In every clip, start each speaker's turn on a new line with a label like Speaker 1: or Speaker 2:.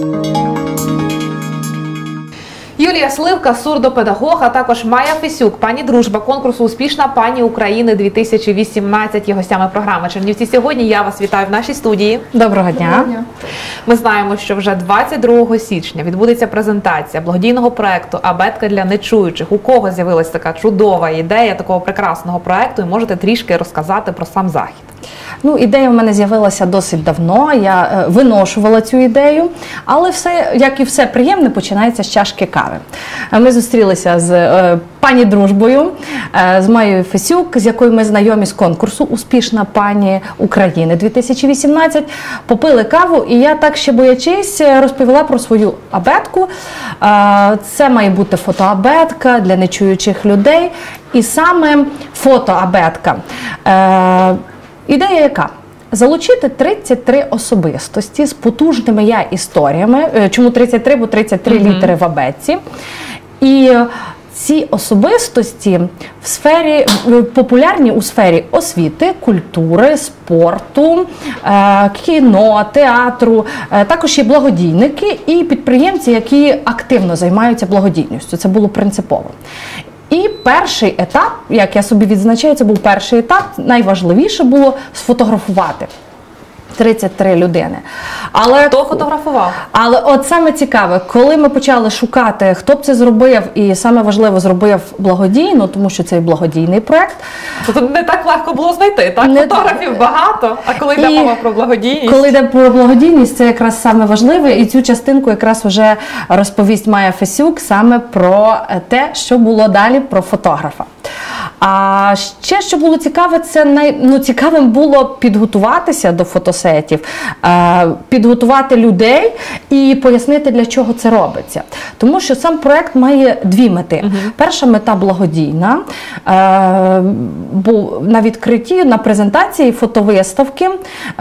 Speaker 1: Thank you. Юлія Сливка, сурдопедагог, а також Майя Фесюк, пані дружба конкурсу Успішна пані України 2018 є гостями програми Чернівці. Сьогодні я вас вітаю в нашій студії.
Speaker 2: Доброго дня.
Speaker 1: Ми знаємо, що вже 22 січня відбудеться презентація благодійного проекту Абетка для нечуючих. У кого з'явилася така чудова ідея такого прекрасного проекту, і можете трішки розказати про сам захід.
Speaker 2: Ну, ідея в мене з'явилася досить давно. Я е, виношувала цю ідею, але все, як і все приємне, починається з чашки кави. Е, Ми зустрілися з е, пані дружбою, е, з Майєю Фесюк, з якою ми знайомі з конкурсу Успішна пані України 2018. Попили каву, і я так ще боячись е, розповіла про свою абетку. Це має бути фотоабетка для нечуючих людей, і саме фотоабетка. Е, Ідея яка? Залучити 33 особистості з потужними я історіями. Е, Чому 33? Бо 33 літери в абетці. І ці особистості в сфері популярні у сфері освіти, культури, спорту, е, кіно, театру. Е, Також є благодійники і підприємці, які активно займаються благодійністю. Це було принципово. І перший етап, як я собі відзначаю, це був перший етап. Найважливіше було сфотографувати 33 людини. Але
Speaker 1: Хто фотографував?
Speaker 2: але от саме цікаве, коли ми почали шукати, хто б це зробив, і саме важливо зробив благодійно, тому що це благодійний проект.
Speaker 1: Тут не так легко було знайти. Так
Speaker 2: Не
Speaker 1: фотографів багато. А коли йде мова про благодійність,
Speaker 2: Коли йде про благодійність, це якраз саме важливе, і цю частинку якраз вже розповість Майя Фесюк саме про те, що було далі про фотографа. А ще що було цікаве, це най... ну, цікавим було підготуватися до фотосетів, е, підготувати людей і пояснити, для чого це робиться. Тому що сам проект має дві мети. Перша мета благодійна, е, бо на відкритті, на презентації фотовиставки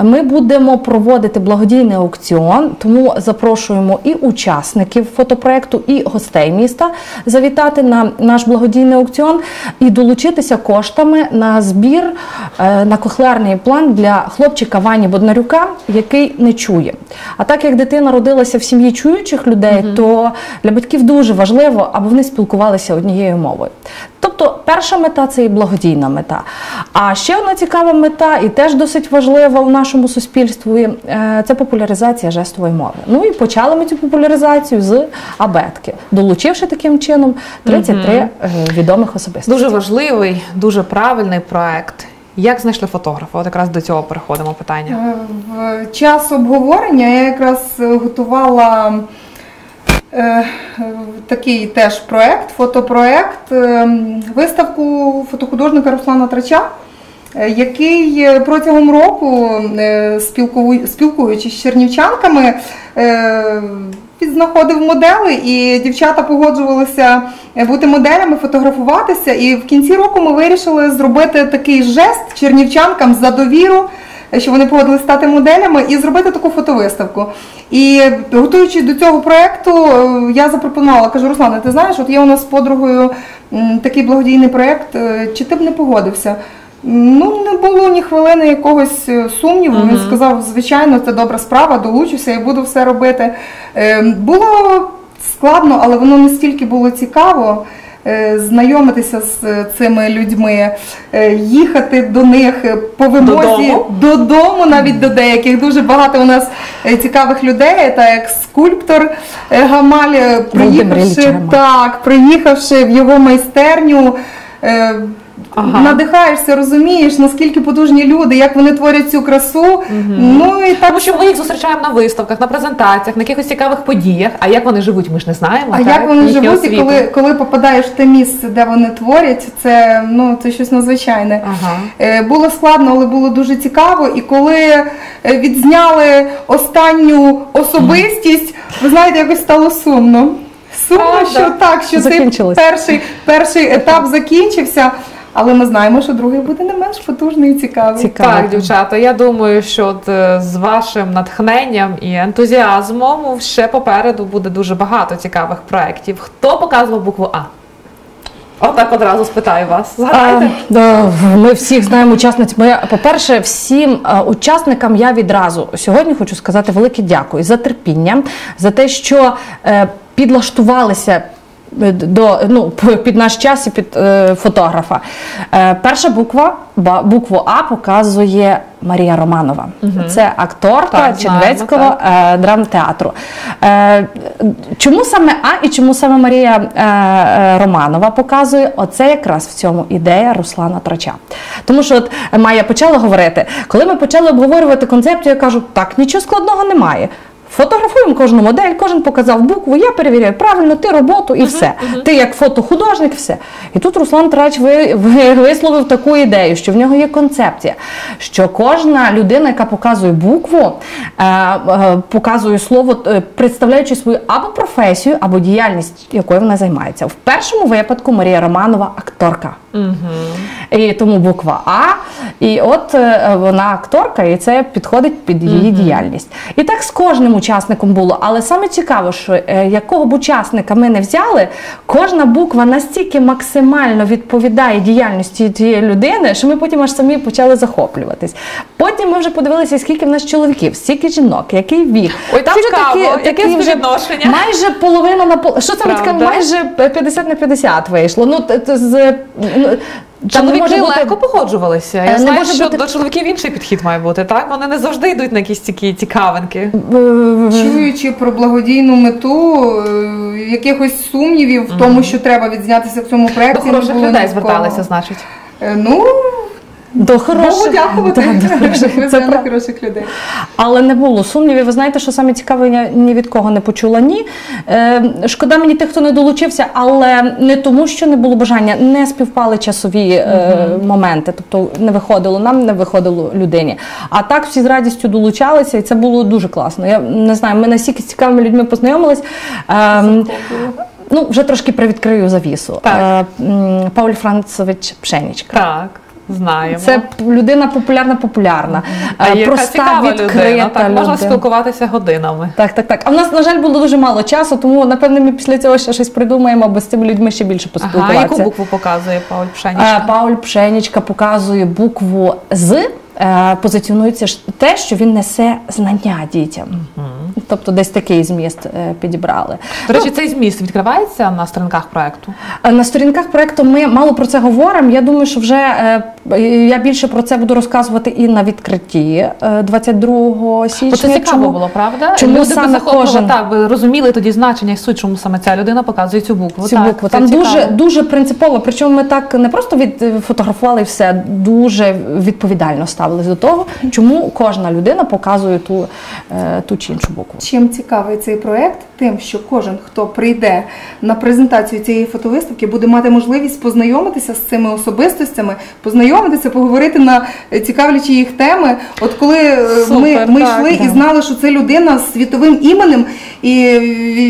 Speaker 2: ми будемо проводити благодійний аукціон, тому запрошуємо і учасників фотопроекту, і гостей міста завітати на наш благодійний аукціон і долучитися коштами на збір е, на кохлеарний план для хлопчика Вані Боднарюка, який не чує. А так як дитина родилася в сім'ї чуючих людей, то для батьків дуже важливо, аби вони спілкувалися однією мовою. Тобто, перша мета це і благодійна мета. А ще одна цікава мета, і теж досить важлива в нашому суспільстві, е, це популяризація жестової мови. Ну і почали ми цю популяризацію з абетки, долучивши таким чином 33 е, відомих особистостей.
Speaker 1: дуже важливий, дуже правильний проект. Як знайшли фотографа? От якраз до цього переходимо питання.
Speaker 3: Е, В час обговорення я якраз готувала е, такий теж проект, фотопроект, е, виставку фотохудожника Руслана Трача, який е, протягом року, е, спілкуючись з чернівчанками, е, підзнаходив модели, і дівчата погоджувалися е, бути моделями, фотографуватися. І в кінці року ми вирішили зробити такий жест чернівчанкам за довіру що вони погодилися стати моделями і зробити таку фотовиставку. І готуючись до цього проєкту, е, я запропонувала, кажу, Руслана, ти знаєш, от є у нас з подругою такий благодійний проєкт, е, чи ти б не погодився? Ну, не було ні хвилини якогось е, сумніву. Він сказав, звичайно, це добра справа, долучуся і буду все робити. Е, Було складно, але воно настільки було цікаво. е, Знайомитися з цими людьми, їхати до них по вимозі
Speaker 1: Додому?
Speaker 3: додому, навіть до деяких. Дуже багато у нас цікавих людей, та як скульптор Гамаль, приїхавши, так, приїхавши в його майстерню.
Speaker 1: Ага.
Speaker 3: Надихаєшся, розумієш, наскільки потужні люди, як вони творять цю красу. Ну і так
Speaker 1: Тому що ми їх зустрічаємо на виставках, на презентаціях, на якихось цікавих подіях. А як вони живуть, ми ж не знаємо.
Speaker 3: А
Speaker 1: так?
Speaker 3: як вони
Speaker 1: Їхнього
Speaker 3: живуть, і коли, коли попадаєш в те місце, де вони творять, це ну це щось надзвичайне.
Speaker 1: Ага.
Speaker 3: Е, Було складно, але було дуже цікаво. І коли е, відзняли останню особистість, ви знаєте, якось стало сумно. Сумно, що так, що цей перший, перший етап закінчився. Але ми знаємо, що другий буде не менш потужний і цікавий.
Speaker 2: Цікаво.
Speaker 1: Так, дівчата, я думаю, що от, е, з вашим натхненням і ентузіазмом ще попереду буде дуже багато цікавих проєктів. Хто показував букву А? Отак одразу спитаю вас.
Speaker 2: А, да, Ми всіх знаємо учасниць. Ми, по-перше, всім е, учасникам я відразу сьогодні хочу сказати велике дякую за терпіння, за те, що е, підлаштувалися. До ну під наш час і під е, фотографа. Е, перша буква ба- букву А показує Марія Романова. Це акторка
Speaker 1: знаємо,
Speaker 2: е, драмтеатру. Е, чому саме А і чому саме Марія е, е, Романова показує? Оце якраз в цьому ідея Руслана Трача. Тому що от Майя почала говорити, коли ми почали обговорювати концепцію, я кажу, так, нічого складного немає. Фотографуємо кожну модель, кожен показав букву, я перевіряю правильно, ти роботу і все. Ти як фотохудожник, все. І тут Руслан Трач ви, ви, висловив таку ідею, що в нього є концепція, що кожна людина, яка показує букву, е, е, показує слово, е, представляючи свою або професію, або діяльність, якою вона займається. В першому випадку Марія Романова акторка. І тому буква А. І от е, вона акторка, і це підходить під її діяльність. І так з кожним учасником було. Але саме цікаво, що е, якого б учасника ми не взяли, кожна буква настільки максимально відповідає діяльності тієї людини, що ми потім аж самі почали захоплюватись. Потім ми вже подивилися, скільки в нас чоловіків, скільки жінок, який вік.
Speaker 1: Ой, там цікаво, яке
Speaker 2: вже? Майже половина на пол. Що саме таке? Майже 50 на 50 вийшло. Ну з ну, там не
Speaker 1: Чоловіки
Speaker 2: може бути
Speaker 1: легко погоджувалися.
Speaker 2: Е,
Speaker 1: Я
Speaker 2: не
Speaker 1: знаю,
Speaker 2: може
Speaker 1: що
Speaker 2: бути-
Speaker 1: до чоловіків інший підхід має бути, так? Вони не завжди йдуть на якісь такі цікавинки.
Speaker 2: е,
Speaker 3: Чуючи про благодійну мету, е, якихось сумнівів в тому, що треба відзнятися в цьому
Speaker 1: До
Speaker 3: проєкті. не
Speaker 1: хороших людей зверталися, значить.
Speaker 3: Е, Ну,
Speaker 2: до хороших.
Speaker 3: Богу дякувати.
Speaker 2: Да, до хороших.
Speaker 3: Ви
Speaker 2: Це правда.
Speaker 3: хороших людей.
Speaker 2: Але не було сумнівів. Ви знаєте, що саме цікаве, я ні від кого не почула. Ні. Е, шкода мені тих, хто не долучився, але не тому, що не було бажання, не співпали часові е, моменти. Тобто не виходило нам, не виходило людині. А так всі з радістю долучалися, і це було дуже класно. Я не знаю, ми настільки з цікавими людьми познайомились. Ем, Ну, вже трошки привідкрию завісу.
Speaker 1: Так.
Speaker 2: Е, Пауль Францович Пшенічка.
Speaker 1: Так, знаємо.
Speaker 2: Це людина популярна, популярна.
Speaker 1: а
Speaker 2: Е,
Speaker 1: яка
Speaker 2: проста,
Speaker 1: цікава
Speaker 2: відкрита
Speaker 1: людина. Так, можна спілкуватися годинами.
Speaker 2: Так, так, так. А в нас, на жаль, було дуже мало часу, тому напевно ми після цього ще щось придумаємо, аби з цими людьми ще більше
Speaker 1: Ага,
Speaker 2: поспілкуватися.
Speaker 1: яку букву показує Пауль
Speaker 2: Е,
Speaker 1: Пшенічка?
Speaker 2: Пауль Пшенічка показує букву з. Е, Позиціонується те, що він несе знання дітям. Тобто десь такий зміст е, підібрали.
Speaker 1: До речі, цей зміст відкривається на сторінках проекту.
Speaker 2: Е, На сторінках проекту ми мало про це говоримо. Я думаю, що вже я більше про це буду розказувати і на відкритті е, 22 січня.
Speaker 1: Бо це цікаво
Speaker 2: Чому?
Speaker 1: було, правда?
Speaker 2: чому
Speaker 1: Люди
Speaker 2: саме кожен?
Speaker 1: так, би розуміли тоді значення і суть, чому саме ця людина показує цю букву.
Speaker 2: Цю
Speaker 1: так,
Speaker 2: букву. Там
Speaker 1: цікаво.
Speaker 2: дуже дуже принципово. Причому ми так не просто від фотографували і все, дуже відповідально ставились до того, чому кожна людина показує ту, е, ту чи іншу букву.
Speaker 3: Чим цікавий цей проект? Тим, що кожен, хто прийде на презентацію цієї фотовиставки, буде мати можливість познайомитися з цими особистостями, познайомитися, поговорити на цікавлячі їх теми. От коли е, ми, ми
Speaker 1: так,
Speaker 3: йшли і знали, що це людина з світовим іменем, і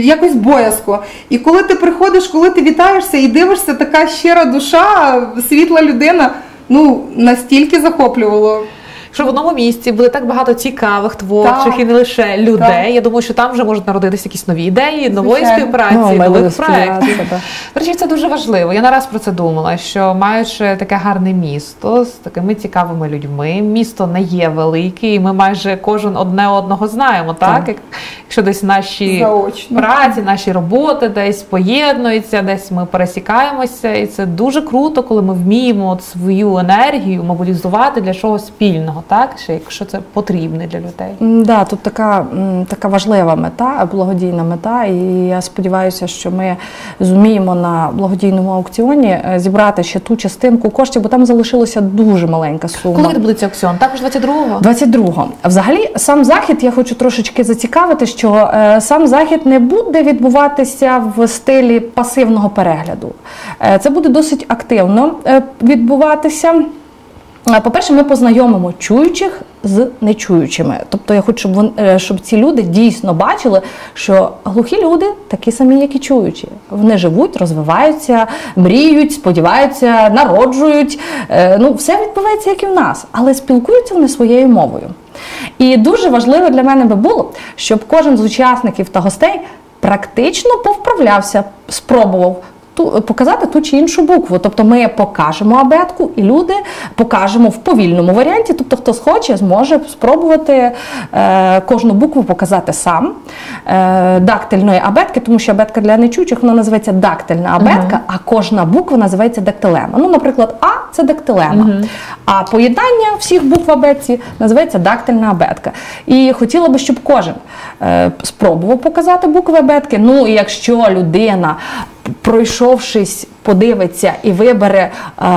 Speaker 3: якось боязко. І коли ти приходиш, коли ти вітаєшся і дивишся, така щира душа, світла людина, ну настільки захоплювало.
Speaker 1: Що в одному місці буде так багато цікавих, творчих
Speaker 3: Так.
Speaker 1: і не лише людей.
Speaker 3: Так.
Speaker 1: Я думаю, що там вже можуть народитися якісь нові ідеї, нової
Speaker 3: Звичайно.
Speaker 1: співпраці,
Speaker 2: Ну,
Speaker 1: нових проєктів. речі, це дуже важливо. Я не раз про це думала. Що маючи таке гарне місто з такими цікавими людьми, місто не є велике, і ми майже кожен одне одного знаємо. Так,
Speaker 2: Так.
Speaker 1: Як- якщо десь наші
Speaker 3: Заочно.
Speaker 1: праці, наші роботи десь поєднуються, десь ми пересікаємося, і це дуже круто, коли ми вміємо от свою енергію мобілізувати для чогось спільного, так ще якщо це потрібне для людей.
Speaker 2: М, Да, тут така, м, така важлива мета, благодійна мета, і я сподіваюся, що ми зуміємо на благодійному аукціоні е, зібрати ще ту частинку коштів, бо там залишилася дуже маленька сума.
Speaker 1: Коли відбудеться аукціон? Також 22-го?
Speaker 2: 22-го. Взагалі, сам захід я хочу трошечки зацікавити, що е, сам захід не буде відбуватися в стилі пасивного перегляду. Е, це буде досить активно е, відбуватися. По-перше, ми познайомимо чуючих з нечуючими. Тобто я хочу, щоб, вон, е, щоб ці люди дійсно бачили, що глухі люди такі самі, як і чуючі. Вони живуть, розвиваються, мріють, сподіваються, народжують. Е, Ну, все відбувається, як і в нас, але спілкуються вони своєю мовою. І дуже важливо для мене би було, щоб кожен з учасників та гостей практично повправлявся, спробував ту, показати ту чи іншу букву. Тобто ми покажемо абетку, і люди покажемо в повільному варіанті. Тобто, хто схоче, зможе спробувати е, кожну букву показати сам е, дактильної абетки, тому що абетка для нечучих вона називається дактильна абетка, а кожна буква називається дактилема. Ну, наприклад, А це дактилема. А поєднання всіх букв абетці називається дактильна абетка. І хотіла би, щоб кожен е, спробував показати букви абетки. Ну і якщо людина, пройшовшись, подивиться і вибере е,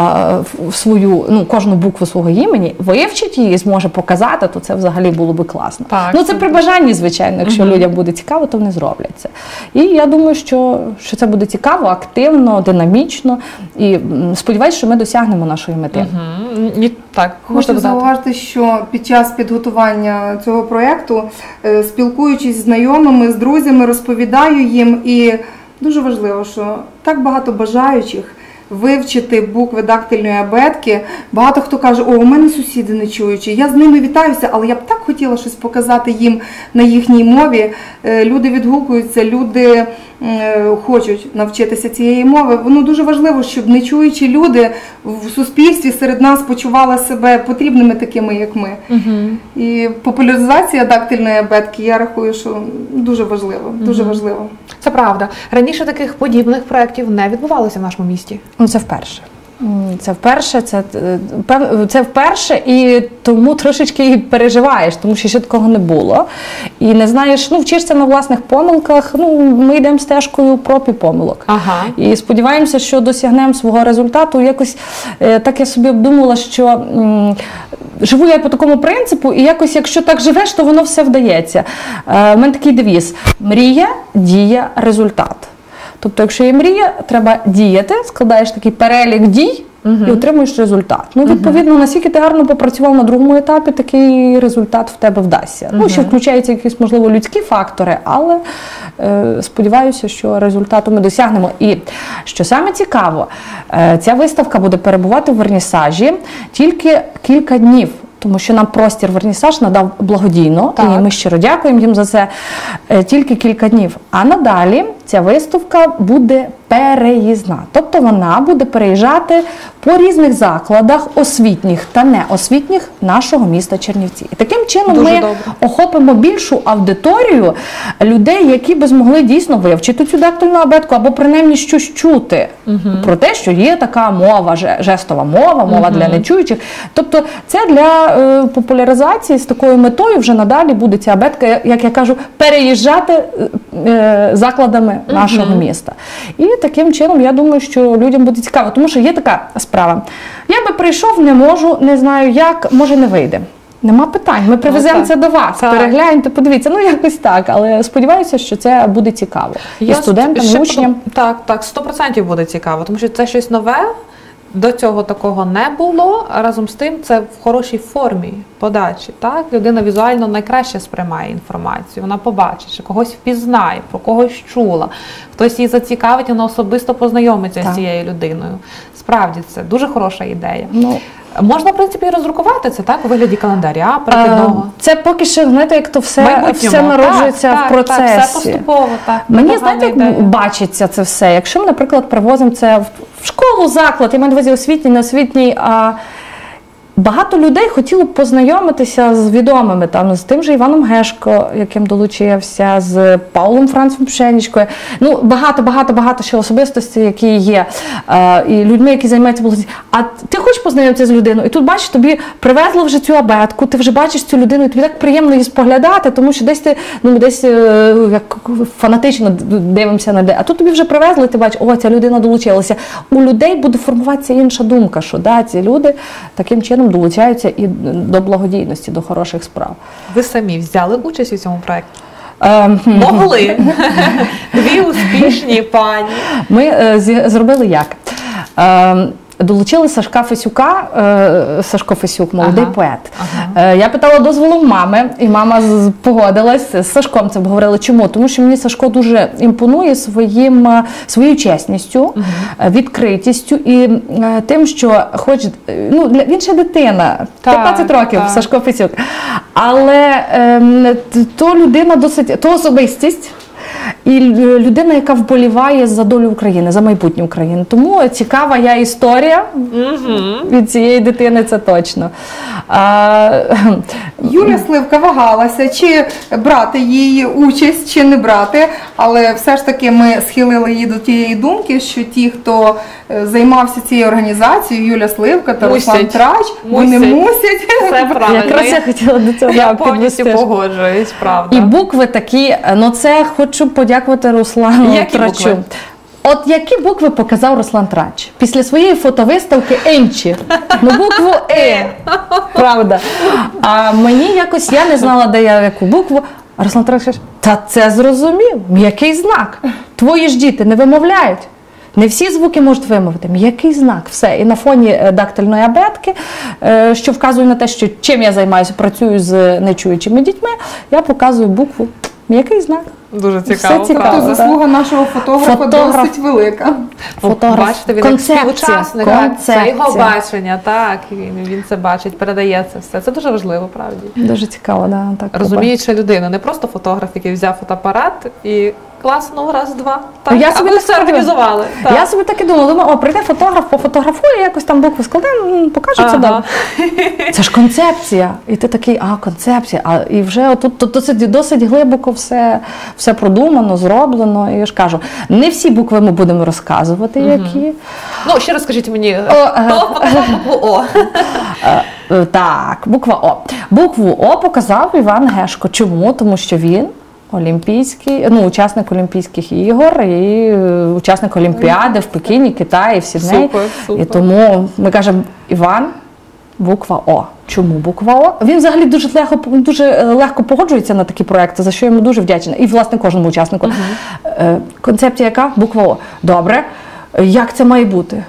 Speaker 2: свою ну кожну букву свого імені, вивчить її, і зможе показати, то це взагалі було би класно.
Speaker 1: Так,
Speaker 2: ну це при бажанні, звичайно. Якщо людям буде цікаво, то вони зроблять це. І я думаю, що, що це буде цікаво, активно, динамічно. І сподіваюся, що ми досягнемо нашої мети.
Speaker 1: Мгм. Ні, так,
Speaker 3: Хочу зауважити, що під час підготування цього проєкту, е, спілкуючись з знайомими, з друзями, розповідаю їм, і дуже важливо, що так багато бажаючих вивчити букви дактильної абетки. Багато хто каже, о, у мене сусіди не чуючі, я з ними вітаюся, але я б так хотіла щось показати їм на їхній мові. Е, Люди відгукуються, люди е, хочуть навчитися цієї мови. Воно дуже важливо, щоб не чуючі люди в суспільстві серед нас почували себе потрібними такими, як ми. І популяризація дактильної абетки, я рахую, що дуже важливо. Дуже важливо.
Speaker 1: Це правда. Раніше таких подібних проєктів не відбувалося в нашому місті.
Speaker 2: Ну, це вперше. Це вперше, це, е, це вперше, і тому трошечки переживаєш, тому що ще такого не було. І не знаєш, ну вчишся на власних помилках. Ну, ми йдемо стежкою проб і помилок.
Speaker 1: Ага.
Speaker 2: І сподіваємося, що досягнемо свого результату. Якось е, так я собі обдумала, що м, живу я по такому принципу, і якось, якщо так живеш, то воно все вдається. Е, У мене такий девіз: мрія, дія, результат. Тобто, якщо є мрія, треба діяти, складаєш такий перелік дій. І отримуєш результат. Ну, відповідно, наскільки ти гарно попрацював на другому етапі, такий результат в тебе вдасться. Ну, ще включаються якісь, можливо, людські фактори, але е, сподіваюся, що результату ми досягнемо. І що саме цікаво, е, ця виставка буде перебувати в вернісажі тільки кілька днів. Тому що нам простір вернісаж надав благодійно,
Speaker 1: Так.
Speaker 2: і ми щиро дякуємо їм за це е, тільки кілька днів. А надалі ця виставка буде переїзна, тобто вона буде переїжджати по різних закладах освітніх та неосвітніх нашого міста Чернівці. І таким чином
Speaker 1: Дуже
Speaker 2: ми
Speaker 1: добре.
Speaker 2: охопимо більшу аудиторію людей, які би змогли дійсно вивчити цю дактильну абетку або принаймні щось чути про те, що є така мова, жестова мова, мова для нечуючих. Тобто, це для е, популяризації з такою метою вже надалі буде ця абетка, як я кажу, переїжджати е, закладами нашого міста. І таким чином я думаю, що людям буде цікаво, тому що є така справа. Я би прийшов, не можу, не знаю як, може не вийде. Нема питань. Ми привеземо
Speaker 1: ну,
Speaker 2: це до вас. Перегляньте, подивіться. Ну якось так. Але сподіваюся, що це буде цікаво і студентам, і учням.
Speaker 1: Так, так, 100% буде цікаво, тому що це щось нове. До цього такого не було. Разом з тим, це в хорошій формі подачі. Так, людина візуально найкраще сприймає інформацію. Вона побачить, що когось впізнає, про когось чула, хтось її зацікавить, вона особисто познайомиться
Speaker 2: Так.
Speaker 1: з цією людиною. Справді це дуже хороша ідея.
Speaker 2: Ну,
Speaker 1: Можна, в принципі, і роздрукувати це так у вигляді календаря
Speaker 2: е,
Speaker 1: перехідного.
Speaker 2: це поки що, знаєте, як то все, все народжується
Speaker 1: так,
Speaker 2: в процесі.
Speaker 1: Так, все поступово, так.
Speaker 2: Мені знаєте, як
Speaker 1: ідея.
Speaker 2: бачиться це все. Якщо ми, наприклад, привозимо це в- в школу, заклад, я маю на увазі освітній, не освітній, а багато людей хотіло б познайомитися з відомими там з тим же Іваном Гешко, яким долучився, з Павлом Францем Пшенічкою. Ну багато, багато, багато ще особистостей, які є, е, і людьми, які займаються благодійністю. А ти хочеш познайомитися з людиною, і тут бачиш, тобі привезли вже цю абетку, ти вже бачиш цю людину, і тобі так приємно її споглядати, тому що десь ти ну десь е, як фанатично дивимося на де. А тут тобі вже привезли, ти бачиш, о, ця людина долучилася. У людей буде формуватися інша думка, що да, ці люди таким чином долучаються і до благодійності, до хороших справ.
Speaker 1: Ви самі взяли участь у цьому проєкті?
Speaker 2: Ем,
Speaker 1: Могли. Дві успішні пані.
Speaker 2: Ми е, зробили як? Долучили Сашка Фесюка, е, Сашко Фесюк, молодий
Speaker 1: Ага,
Speaker 2: поет. Е, Я питала дозволу в мами, і мама погодилась з Сашком. Це обговорили. Чому? Тому що мені Сашко дуже імпонує своїм, е, своєю чесністю, е, відкритістю і е, тим, що хоч ну, для- він ще дитина,
Speaker 1: Так,
Speaker 2: 15 років,
Speaker 1: так.
Speaker 2: Сашко Фесюк. Але ем, то людина досить, то особистість. І людина, яка вболіває за долю України, за майбутнє України. Тому цікава я історія від цієї дитини, це точно. А,
Speaker 3: Юля Сливка вагалася, чи брати її участь, чи не брати, але все ж таки ми схилили її до тієї думки, що ті, хто е, займався цією організацією, Юля Сливка та Руслан
Speaker 1: Мусять.
Speaker 3: Трач, вони
Speaker 1: Мусять.
Speaker 3: мусять.
Speaker 1: Це правильно.
Speaker 2: якраз я хотіла до цього
Speaker 1: я повністю погоджуюсь, правда.
Speaker 2: І букви такі, ну це хочу подякувати Руслану
Speaker 1: Які
Speaker 2: Трачу.
Speaker 1: букви?
Speaker 2: От які букви показав Руслан Трач після своєї фотовиставки Енчі. Ну, букву Е. Правда. А мені якось я не знала, де я яку букву. А Руслан Трач каже, та це зрозумів. М'який знак. Твої ж діти не вимовляють. Не всі звуки можуть вимовити. М'який знак, все. І на фоні е, дактильної абетки, е, що вказує на те, що чим я займаюся, працюю з нечуючими дітьми, я показую букву м'який знак.
Speaker 1: Дуже цікаво.
Speaker 2: цікаво.
Speaker 3: Тобто заслуга нашого фотографа
Speaker 2: Фотограф.
Speaker 3: досить велика.
Speaker 2: Фотограф.
Speaker 1: Бачите, він
Speaker 2: Концепція.
Speaker 1: як співучасник, так, це
Speaker 2: Концепція.
Speaker 1: його бачення, так, він, він це бачить, передає це все. Це дуже важливо, правді.
Speaker 2: Дуже цікаво, да, так.
Speaker 1: Розуміюча людина, не просто фотограф, який взяв фотоапарат і класно, раз, два. Так,
Speaker 2: Я
Speaker 1: а
Speaker 2: собі
Speaker 1: ви
Speaker 2: так
Speaker 1: все
Speaker 2: робила.
Speaker 1: організували. Так.
Speaker 2: Я собі так і думала, думаю, о, прийде фотограф, пофотографує, якось там букви складе, м, покаже це
Speaker 1: Ага.
Speaker 2: добре. Це ж концепція. І ти такий, а, концепція. А і вже тут, тут досить, досить глибоко все, все продумано, зроблено. І я ж кажу, не всі букви ми будемо розказувати, які.
Speaker 1: Ну, ще раз скажіть мені,
Speaker 2: О,
Speaker 1: хто показав букву О?
Speaker 2: Е, е, Так, буква О. Букву О показав Іван Гешко. Чому? Тому що він олімпійський, ну, учасник Олімпійських ігор і е, учасник Олімпіади в Пекіні, Китаї, в Сіднеї.
Speaker 1: Супер, супер.
Speaker 2: І тому ми кажемо Іван. Буква О. Чому буква О? Він взагалі дуже легко дуже е, легко погоджується на такі проекти, за що йому дуже вдячна. І власне кожному учаснику. Е, Концепція яка? Буква О. Добре. Як це має бути?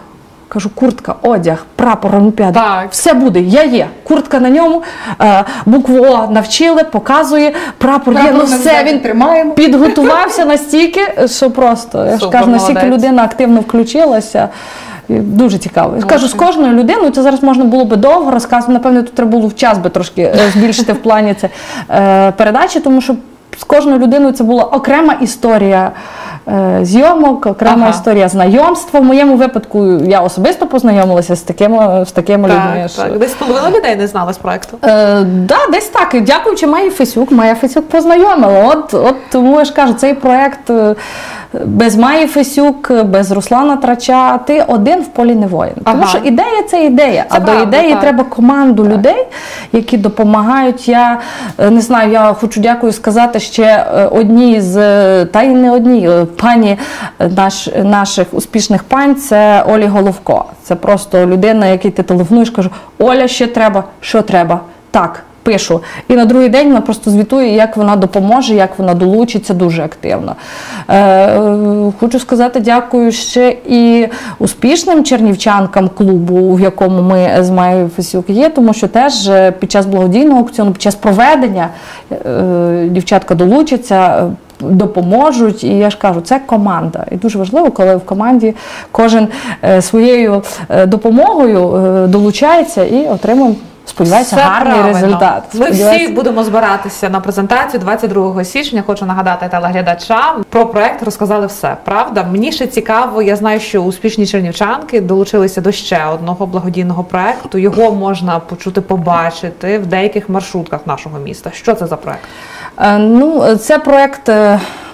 Speaker 2: Кажу, куртка, одяг, прапор Олімпіади.
Speaker 1: Так.
Speaker 2: Все буде. Я є. Куртка на ньому, е, букву О навчили, показує, прапор, є. Ну все, він
Speaker 3: тримаємо.
Speaker 2: підготувався настільки, що просто я ж кажу, настільки людина активно включилася. Дуже цікаво. Я кажу, з кожною людиною це зараз можна було би довго розказувати. Напевно, тут треба було в час би трошки е, збільшити в плані це е, передачі, тому що з кожною людиною це була окрема історія зйомок, окрема
Speaker 1: Ага.
Speaker 2: історія знайомства. В моєму випадку я особисто познайомилася з такими, з такими людьми.
Speaker 1: Так,
Speaker 2: що-
Speaker 1: так. Десь половина людей не знала з проекту.
Speaker 2: Е, да, десь так. Дякуючи Майя Фесюк, Майя Фесюк познайомила. От, от тому я ж кажу, цей проект е, без Майї Фесюк, без Руслана Трача, ти один в полі не воїн. Тому
Speaker 1: Ага.
Speaker 2: що ідея це ідея,
Speaker 1: Це
Speaker 2: а до ідеї
Speaker 1: так.
Speaker 2: треба команду людей, які допомагають. Я е, не знаю, я хочу дякую сказати ще е, одній з е, та й не одній пані наш, наших успішних пань. Це Олі Головко. Це просто людина, якій ти телефонуєш, кажу, Оля, ще треба, що треба. Так. Пишу. І на другий день вона просто звітує, як вона допоможе, як вона долучиться дуже активно. Е, хочу сказати дякую ще і успішним чернівчанкам клубу, в якому ми з Майєю Фесюк є, тому що теж е, під час благодійного аукціону, під час проведення е, дівчатка долучаться. е, Допоможуть, і я ж кажу, це команда. І дуже важливо, коли в команді кожен е, своєю е, допомогою долучається і отримує, сподіваюся,
Speaker 1: Все
Speaker 2: гарний
Speaker 1: правильно.
Speaker 2: результат.
Speaker 1: Ми всі будемо збиратися на презентацію 22 січня. Хочу нагадати телеглядачам про проект розказали все. Правда, мені ще цікаво. Я знаю, що успішні чернівчанки долучилися до ще одного благодійного проекту. Його можна почути, побачити в деяких маршрутках нашого міста. Що це за проект?
Speaker 2: Е, Ну, це проект.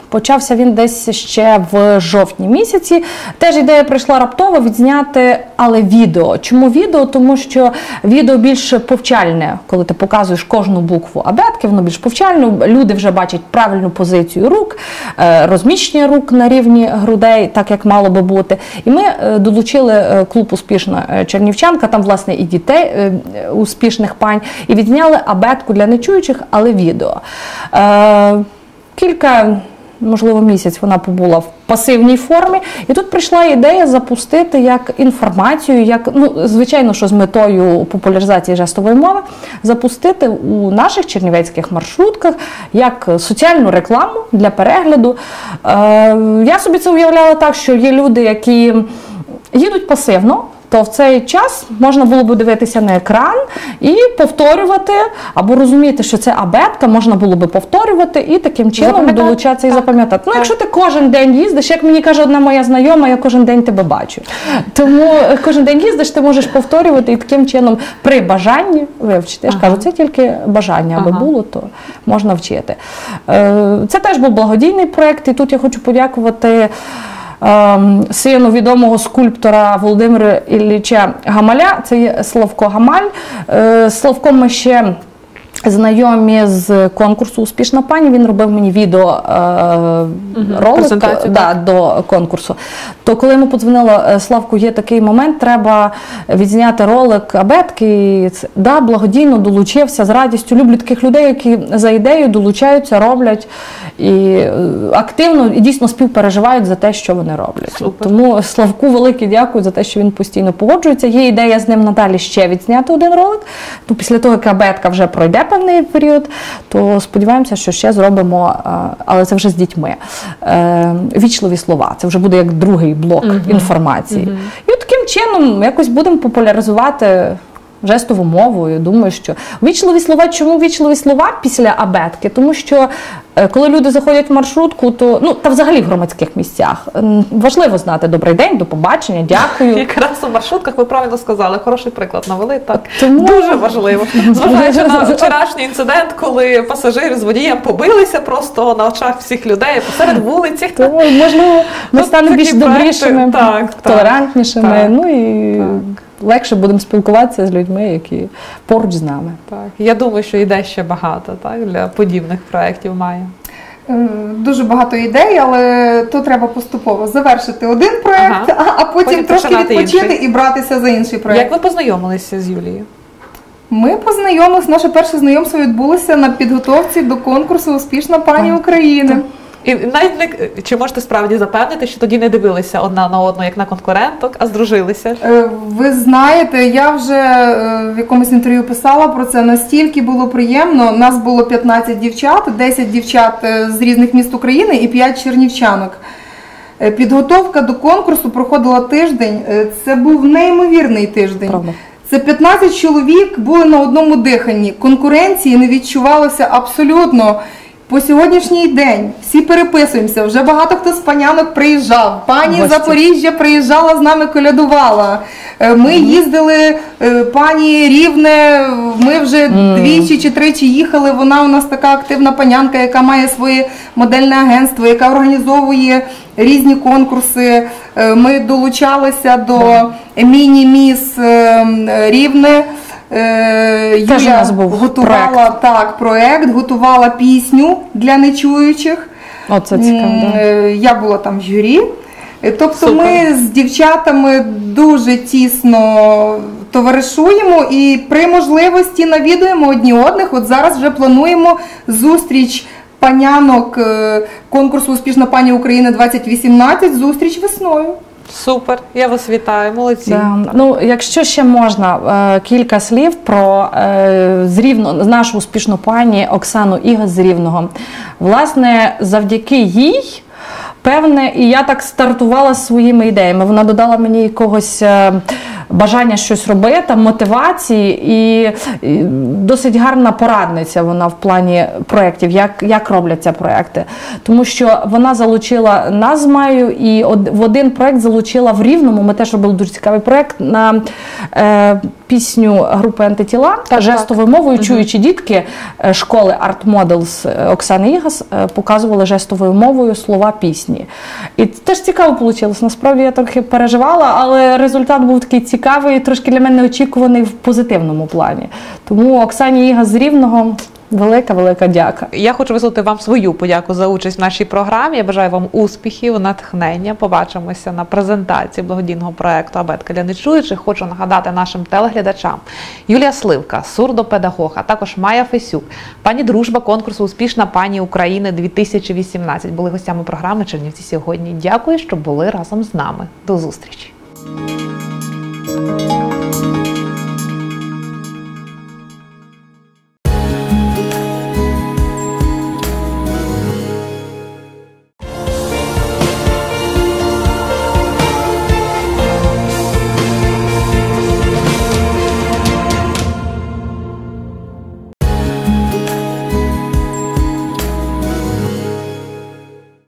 Speaker 2: Почався він десь ще в жовтні місяці. Теж ідея прийшла раптово відзняти, але відео. Чому відео? Тому що відео більш повчальне, коли ти показуєш кожну букву абетки, воно більш повчально. Люди вже бачать правильну позицію рук, е, розміщення рук на рівні грудей, так як мало би бути. І ми е, долучили е, клуб успішна чернівчанка, там власне і дітей успішних пань, і відзняли абетку для нечуючих, але відео. Кілька, можливо, місяць вона побула в пасивній формі, і тут прийшла ідея запустити як інформацію, як ну звичайно, що з метою популяризації жестової мови, запустити у наших чернівецьких маршрутках як соціальну рекламу для перегляду. Е, я собі це уявляла так, що є люди, які їдуть пасивно. То в цей час можна було б дивитися на екран і повторювати, або розуміти, що це абетка, можна було би повторювати і таким чином долучатися і запам'ятати. Ну, якщо ти кожен день їздиш, як мені каже одна моя знайома, я кожен день тебе бачу. Тому е, кожен день їздиш, ти можеш повторювати і таким чином при бажанні вивчити. Я ж кажу, це тільки бажання, аби було, то можна вчити. Е, Це теж був благодійний проєкт, і тут я хочу подякувати. Ем, Сину відомого скульптора Володимира Ілліча Гамаля, це є Славко Гамаль. Е, Славком ми ще знайомі з конкурсу Успішна пані. Він робив мені відео е, ролик да, до конкурсу. То коли йому подзвонила е, Славку, є такий момент, треба відзняти ролик абетки. Да, благодійно долучився з радістю. Люблю таких людей, які за ідею долучаються, роблять і е, активно і дійсно співпереживають за те, що вони роблять.
Speaker 1: Супер.
Speaker 2: Тому Славку велике дякую за те, що він постійно погоджується. Є ідея з ним надалі ще відзняти один ролик. То після того, як абетка вже пройде певний період, то сподіваємося, що ще зробимо, е, але це вже з дітьми. е, Вічливі слова. Це вже буде як другий блок інформації. І от таким чином якось будемо популяризувати. Жестову мову, І думаю, що вічливі слова. Чому вічливі слова після абетки? Тому що е, коли люди заходять в маршрутку, то ну та взагалі в громадських місцях важливо знати добрий день, до побачення, дякую.
Speaker 1: Якраз у маршрутках ви правильно сказали, хороший приклад навели. Так
Speaker 2: Тому-
Speaker 1: дуже важливо. Зважаючи на вчорашній інцидент, коли пасажири з водієм побилися просто на очах всіх людей посеред вулиці.
Speaker 2: Тому можливо ми станемо більш добрішими,
Speaker 1: так, так,
Speaker 2: толерантнішими.
Speaker 1: так,
Speaker 2: ну і
Speaker 1: так.
Speaker 2: Легше будемо спілкуватися з людьми, які поруч з нами.
Speaker 1: Так, я думаю, що йде ще багато так для подібних проєктів має.
Speaker 3: Е, Дуже багато ідей, але то треба поступово завершити один проект,
Speaker 1: Ага.
Speaker 3: а, а потім,
Speaker 1: Потім
Speaker 3: трошки відпочити
Speaker 1: інший.
Speaker 3: і братися за інший проект.
Speaker 1: Як ви познайомилися з Юлією?
Speaker 3: Ми познайомилися, наше перше знайомство відбулося на підготовці до конкурсу Успішна пані України.
Speaker 1: І навіть не чи можете справді запевнити, що тоді не дивилися одна на одну як на конкуренток, а здружилися?
Speaker 3: Е, Ви знаєте, я вже е, в якомусь інтерв'ю писала про це. Настільки було приємно. Нас було 15 дівчат, 10 дівчат е, з різних міст України і 5 чернівчанок. Підготовка до конкурсу проходила тиждень. Це був неймовірний тиждень.
Speaker 2: Правда.
Speaker 3: Це 15 чоловік були на одному диханні. Конкуренції не відчувалося абсолютно. По сьогоднішній день всі переписуємося. Вже багато хто з панянок приїжджав. Пані
Speaker 2: Гості.
Speaker 3: Запоріжжя приїжджала з нами, колядувала. Е, Ми їздили, е, пані Рівне. Ми вже двічі чи тричі їхали. Вона у нас така активна панянка, яка має своє модельне агентство, яка організовує різні конкурси. Е, Ми долучалися до міні-міс е, Рівне. Е,
Speaker 2: Теж у
Speaker 3: Юля
Speaker 2: нас був
Speaker 3: готувала
Speaker 2: проект.
Speaker 3: так проект, готувала пісню для нечуючих.
Speaker 2: О, це цікаво. Да.
Speaker 3: е, Я була там в журі. Е, Тобто
Speaker 1: Супер.
Speaker 3: ми з дівчатами дуже тісно товаришуємо і при можливості навідуємо одні одних. От зараз вже плануємо зустріч панянок конкурсу Успішна пані України 2018, зустріч весною.
Speaker 1: Супер, я вас вітаю, молодці.
Speaker 2: Да. Ну, якщо ще можна е, кілька слів про е, з нашу успішну пані Оксану Іга з Рівного. Власне, завдяки їй. Певне, і я так стартувала з своїми ідеями. Вона додала мені якогось е, бажання щось робити, мотивації і, досить гарна порадниця вона в плані проєктів, як, як робляться проєкти. Тому що вона залучила нас з Маю і в один проєкт залучила в Рівному. Ми теж робили дуже цікавий проєкт на е, пісню групи антитіла
Speaker 1: Так,
Speaker 2: жестовою мовою. Чуючі дітки е, школи Art Models е, Оксани Ігас е, показували жестовою мовою слова пісні. І це теж цікаво вийшло. Насправді я трохи переживала, але результат був такий цікавий, трошки для мене очікуваний в позитивному плані. Тому Оксані Ігас з Рівного велика, велика дяка.
Speaker 1: Я хочу висловити вам свою подяку за участь в нашій програмі. Я бажаю вам успіхів, натхнення. Побачимося на презентації благодійного проекту Абетка для нечуючих. Хочу нагадати нашим телеглядачам Юлія Сливка, сурдопедагог, а також Майя Фесюк, пані дружба конкурсу Успішна пані України 2018 були гостями програми Чернівці сьогодні. Дякую, що були разом з нами. До зустрічі.